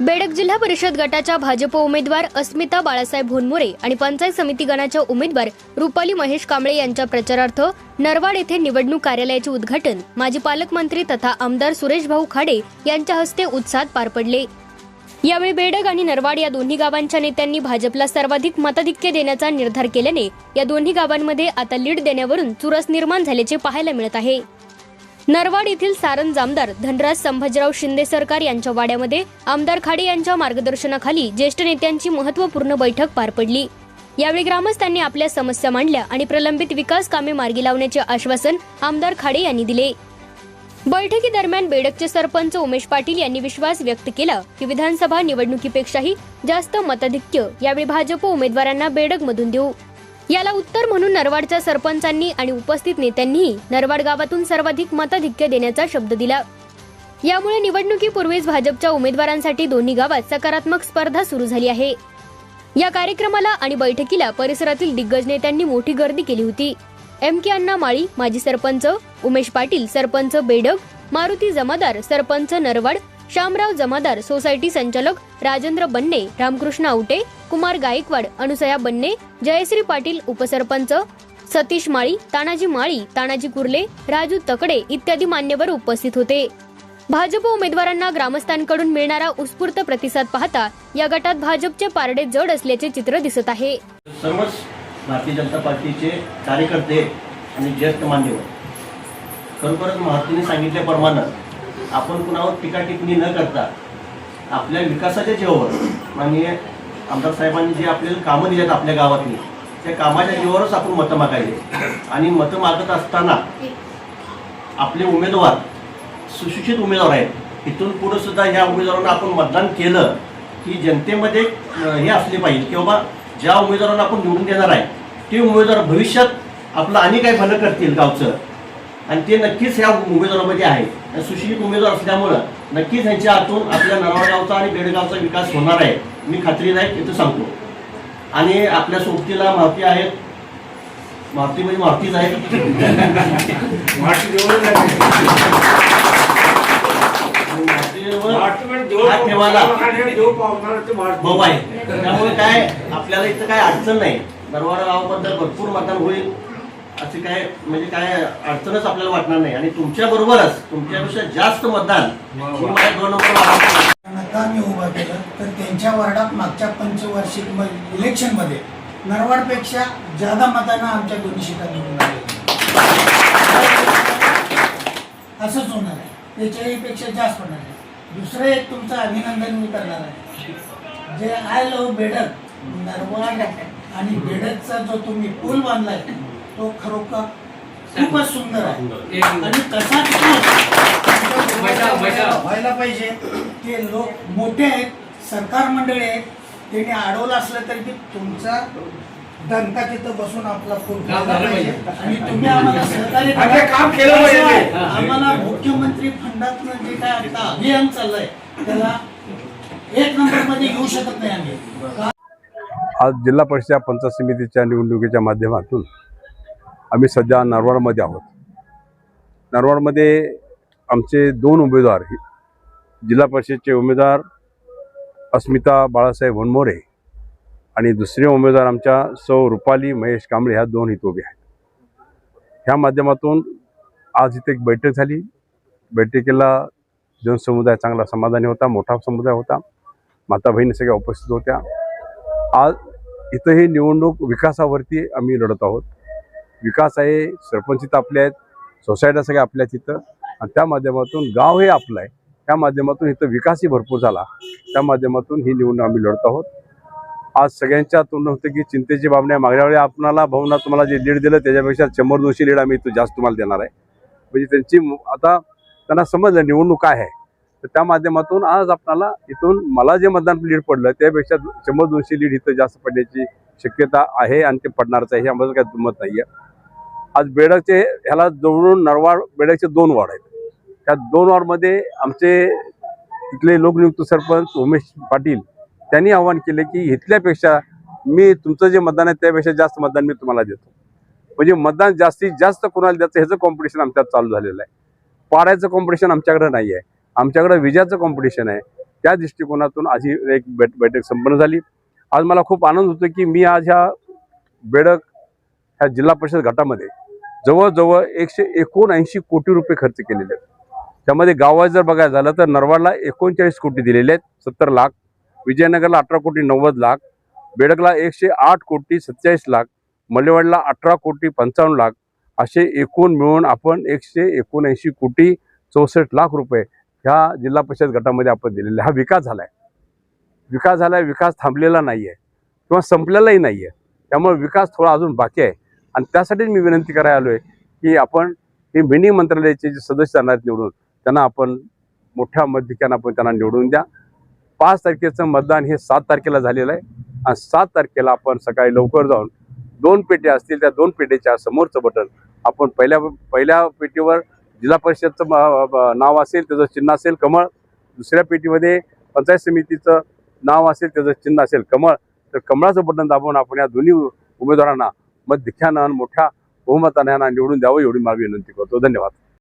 बेडक जिल्हा परिषद गटाच्या भाजप उमेदवार अस्मिता बाळासाहेब भोनमोरे आणि पंचायत समिती गणाच्या उमेदवार रुपाली महेश कांबळे यांच्या प्रचारार्थ नरवाड येथे निवडणूक कार्यालयाचे उद्घाटन माजी पालकमंत्री तथा आमदार सुरेश भाऊ खाडे यांच्या हस्ते उत्साहात पार पडले. यावेळी बेडग आणि नरवाड या दोन्ही गावांच्या नेत्यांनी भाजपला सर्वाधिक मताधिक्य देण्याचा निर्धार केल्याने या दोन्ही गावांमध्ये आता लीड देण्यावरून चुरस निर्माण झाल्याचे पाहायला मिळत आहे. नरवाड येथील सारंज आमदार धनराज संभाजीराव शिंदे सरकार यांच्या वाड्यामध्ये आमदार खाडे यांच्या मार्गदर्शनाखाली ज्येष्ठ नेत्यांची महत्त्वपूर्ण बैठक पार पडली. यावेळी ग्रामस्थांनी आपल्या समस्या मांडल्या आणि प्रलंबित विकास कामे मार्गी लावण्याचे आश्वासन आमदार खाडे यांनी दिले. बैठकीदरम्यान बेडकचे सरपंच उमेश पाटील यांनी विश्वास व्यक्त केला की विधानसभा निवडणुकीपेक्षाही जास्त मताधिक्य यावेळी भाजप उमेदवारांना बेडकमधून देऊ. याला उत्तर म्हणून नरवाडच्या सरपंचांनी आणि उपस्थित नेत्यांनीही नरवाड गावातून सर्वाधिक मताधिक्य देण्याचा शब्द दिला. यामुळे निवडणुकीपूर्वीच भाजपच्या उमेदवारांसाठी दोन्ही गावात सकारात्मक स्पर्धा सुरू झाली आहे. या कार्यक्रमाला आणि बैठकीला परिसरातील दिग्गज नेत्यांनी मोठी गर्दी केली होती. एम के अण्णा माळी माजी सरपंच उमेश पाटील सरपंच बेडग मारुती जमादार सरपंच नरवाड श्यामराव जमादार सोसायटी संचालक राजेंद्र बन्ने रामकृष्ण आवटे कुमार गायकवाड अनुसया बन्ने जयश्री पाटील उपसरपंच सतीश माळी तानाजी माळी तानाजी कुर्ले राजू तकडे इत्यादी मान्यवर उपस्थित होते. भाजप उमेदवारांना ग्रामस्थांकडून मिळणारा उत्स्फूर्त प्रतिसाद पाहता या गटात भाजपचे पारडे जड असल्याचे चित्र दिसत आहे. सर्वच भारतीय जनता पार्टीचे कार्यकर्ते आणि ज्येष्ठ मान्यवर. खरोखरच महात्मीने सांगितल्याप्रमाणे आपण कुणावर टीका टिप्पणी न करता आपल्या विकासाच्या जेव्हा माननीय आमदार साहेबांनी जे आपल्याला कामं दिल्यात आपल्या गावातली त्या कामाच्या जीवावरच आपण मतं मागायचे. आणि मतं मागत असताना आपले उमेदवार सुशिक्षित उमेदवार आहेत. इथून पुढे सुद्धा ह्या उमेदवारांना आपण मतदान केलं की जनतेमध्ये हे असले पाहिजे की बाबा ज्या उमेदवारांना आपण निवडून देणार आहे ते उमेदवार भविष्यात आपलं आणि काय भलं करतील गावचं. आणि ते नक्कीच ह्या उमेदवारामध्ये आहे. आणि सुशिक्षित उमेदवार असल्यामुळं नक्कीच ह्यांच्या हातून आपल्या नरवागावचा आणि बेडगावचा विकास होणार आहे. मी खात्रीदायक इथं सांगतो. आणि आपल्या सोबतीला आहेत. मारुती म्हणजे आहे. हात ठेवायला. भाऊ आहे त्यामुळे काय आपल्याला इथं काय अडचण नाही. नरवाडा गावाबद्दल भरपूर मतदान होईल. असे काय म्हणजे काय अडचणच आपल्याला वाटणार नाही. आणि तुमच्या बरोबरच तुमच्यापेक्षा जास्त मतदान माझ्या दोन नंबर नका मी उभा केलं तर त्यांच्या वार्डात मागच्या पंचवार्षिक म- इलेक्शनमध्ये नरवाडपेक्षा जादा मतांना आमच्या दोन्ही सीटा निवडून आलेल्या असंच होणार आहे. त्याच्याहीपेक्षा जास्त होणार आहे. दुसरं एक तुमचं अभिनंदन मी करणार आहे. जे आय लव बेडक नरवाड आणि बेडकचा जो तुम्ही पूल बांधलाय तो खरोखर खूपच सुंदर आहे. आणि तसाच पूल व्हायला पाहिजे. ते लोक मोठे आहेत. सरकार मंडळी आहेत. त्यांनी अडवलं असलं तरी की तुमचा दणका तिथं बसून आपला पाहिजे. आणि तुम्ही आम्हाला सहकार्य. कसं आम्हाला मुख्यमंत्री फंडातनं जे काय आता अभियान चाललंय त्याला एक नंबरमध्ये घेऊ शकत नाही आम्ही. आज जिल्हा परिषद पंचायत समितीच्या निवडणुकीच्या माध्यमातून आम्ही सध्या नरवाडमध्ये आहोत. नरवाडमध्ये आमचे दोन उमेदवार जिल्हा परिषदचे उमेदवार अस्मिता बाळासाहेब वनमोरे आणि दुसरे उमेदवार आमच्या सौ रुपाली महेश कांबळे ह्या दोन इथं उभे आहेत. ह्या माध्यमातून आज इथे एक बैठक झाली. बैठकीला जनसमुदाय चांगला समाधानी होता मोठा समुदाय होता. माता बहिणी सगळ्या उपस्थित होत्या. आज इथं ही निवडणूक विकासावरती आम्ही लढत आहोत. विकास आहे सरपंच इथं आपले आहेत सोसायट्या सगळ्या आपल्या तिथं आणि त्या माध्यमातून गाव हे आपलं आहे. त्या माध्यमातून इथं विकासही भरपूर झाला. त्या माध्यमातून ही निवडणूक आम्ही लढत आहोत. आज सगळ्यांच्या तोंड होतं की चिंतेची बाब नाही मागल्या वेळी आपणाला भाऊना तुम्हाला जे लीड दिलं त्याच्यापेक्षा शंभर दोनशे लीड आम्ही इथं जास्त तुम्हाला देणार आहे. म्हणजे त्यांची आता त्यांना समजलं निवडणूक काय आहे. तर त्या माध्यमातून आज आपणाला इथून मला जे मतदान लीड पडलं त्यापेक्षा शंभर दोनशे लीड इथं जास्त पडण्याची शक्यता आहे आणि ते पडणारच आहे हे आम्हाला काही दुमत नाही आहे आज बेडकचे ह्याला जवळून नरवाड बेडकचे दोन वॉर्ड आहेत. त्या दोन वॉर्डमध्ये आमचे इथले लोकनियुक्त सरपंच उमेश पाटील त्यांनी आवाहन केले की इथल्यापेक्षा मी तुमचं जे मतदान आहे त्यापेक्षा जास्त मतदान मी तुम्हाला देतो. म्हणजे मतदान जास्तीत जास्त कोणाला द्यायचं ह्याचं कॉम्पिटिशन आमच्यात चालू झालेलं आहे. पाड्याचं कॉम्पिटिशन आमच्याकडे नाही आहे. आमच्याकडे विजयाचं कॉम्पिटिशन आहे. त्या दृष्टिकोनातून आज ही एक बैठ बैठक संपन्न झाली. आज मला खूप आनंद होतो की मी आज ह्या बेडक ह्या जिल्हा परिषद गटामध्ये जवळजवळ एकशे एकोणऐंशी कोटी रुपये खर्च केलेले आहेत. त्यामध्ये गावात जर बघायला झालं तर नरवाडला एकोणचाळीस कोटी दिलेले आहेत सत्तर लाख. विजयनगरला अठरा कोटी नव्वद लाख. बेडकला एकशे आठ कोटी सत्तेचाळीस लाख. मलेवाडला अठरा कोटी पंचावन्न लाख. असे एकूण मिळून आपण एकशे एकोणऐंशी कोटी चौसष्ट लाख रुपये ह्या जिल्हा परिषद गटामध्ये आपण दिलेले. हा विकास झाला आहे विकास झाला आहे विकास थांबलेला नाही आहे किंवा संपलेलाही नाही आहे त्यामुळे विकास थोडा अजून बाकी आहे. आणि त्यासाठीच मी विनंती करायला आलो आहे की आपण हे मिनी मंत्रालयाचे जे सदस्य जाणार आहेत निवडून त्यांना आपण मोठ्या मध्यकानं आपण त्यांना निवडून द्या. पाच तारखेचं मतदान हे सात तारखेला झालेलं आहे. आणि सात तारखेला आपण सकाळी लवकर जाऊन दोन पेट्या असतील त्या दोन पेट्याच्या समोरचं बटन आपण पहिल्या पहिल्या पेटीवर जिल्हा परिषदचं नाव असेल त्याचं चिन्ह असेल कमळ. दुसऱ्या पेटीमध्ये पंचायत समितीचं नाव असेल त्याचं चिन्ह असेल कमळ. तर कमळाचं बटन दाबून आपण या दोन्ही उमेदवारांना मत दिख्यानं आणि मोठ्या बहुमताने यांना निवडून द्यावं एवढी माझी विनंती करतो. धन्यवाद.